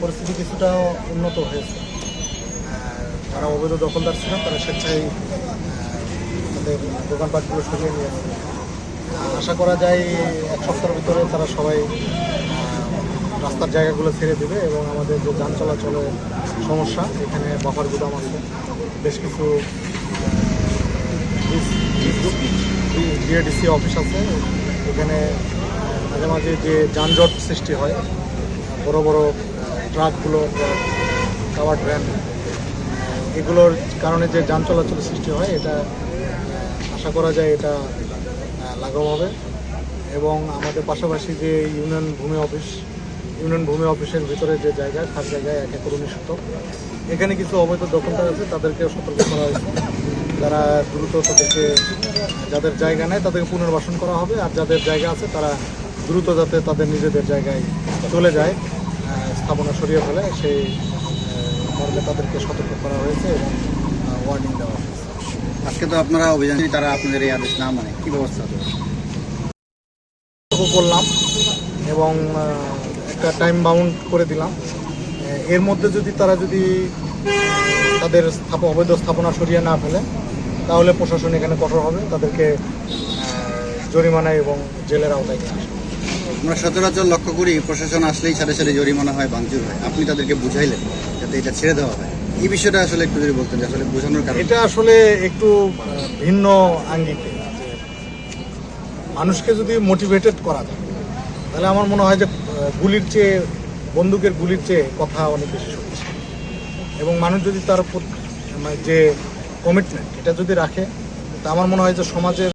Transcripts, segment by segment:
পরিস্থিতি কিছুটা উন্নত হয়েছে। যারা অবৈধ দখলদার ছিল, তারা স্বেচ্ছায় তাদের দোকানপাটগুলো সরিয়ে নিয়েছে আশা করা যায়, এক সপ্তাহের ভিতরে তারা সবাই রাস্তার জায়গাগুলো ছেড়ে দেবে এবং আমাদের যে যান চলাচলের সমস্যা, এখানে বাফার গুদাম আছে। বেশ কিছু বিএডিসি অফিস আছে। এখানে মাঝে মাঝে যে যানজট সৃষ্টি হয় বড় বড় ট্রাকগুলো কাভার্ড ভ্যান এগুলোর কারণে যে যান চলাচল সৃষ্টি হয়, এটা আশা করা যায় এটা লাঘব হবে। এবং আমাদের পাশাপাশি যে ইউনিয়ন ভূমি অফিস, ইউনিয়ন ভূমি অফিসের ভিতরে যে জায়গা, খাস জায়গায় এক একর উনিশ এখানে কিছু অবৈধ দখলদার আছে, তাদেরকেও সতর্ক করা হয়েছে। যারা দ্রুত তাদেরকে, যাদের জায়গা নেয় তাদেরকে পুনর্বাসন করা হবে। আর যাদের জায়গা আছে, তারা দ্রুত যাতে তাদের নিজেদের জায়গায় চলে যায়। স্থাপনা সরিয়ে ফেলে সেই মর্মে তাদেরকে সতর্ক করা হয়েছে এবং ওয়ার্নিং দেওয়া হয়েছে। আজকে তো আপনারা অভিযান তারা আপনাদের এই আদেশ না মানে কি ব্যবস্থা করলাম এবং একটা টাইম বাউন্ড করে দিলাম। এর মধ্যে যদি তারা যদি তাদের স্থাপ অবৈধ স্থাপনা সরিয়ে না ফেলে তাহলে প্রশাসন এখানে কঠোর হবে। তাদেরকে জরিমানা এবং জেলের আওতায় নিয়ে আসবে। আমরা সচরাচর লক্ষ্য করি প্রশাসন আসলেই সাথে সাথে জরিমানা হয়, ভাঙচুর হয়। আপনি তাদেরকে বুঝাইলেন যাতে এটা ছেড়ে দেওয়া হয়। এই বিষয়টা আসলে একটু যদি বলতেন আসলে বোঝানোর কারণ এটা আসলে একটু ভিন্ন আঙ্গিকে। মানুষকে যদি মোটিভেটেড করা যায়, তাহলে আমার মনে হয় যে গুলির চেয়ে, বন্দুকের গুলির চেয়ে কথা অনেক বেশি শক্তিশালী। এবং মানুষ যদি তার উপর মানে যে কমিটমেন্ট এটা যদি রাখে, তা আমার মনে হয় যে সমাজের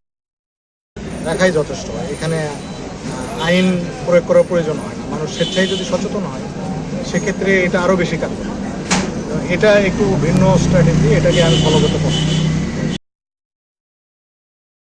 রাখাই যথেষ্ট। এখানে আইন প্রয়োগ করার প্রয়োজন হয় মানুষ স্বেচ্ছায় যদি সচেতন হয়, সেক্ষেত্রে এটা আরও বেশি কাজ এটা একটু ভিন্ন স্ট্র্যাটেজি এটাকে আমি ফলো করতে করি।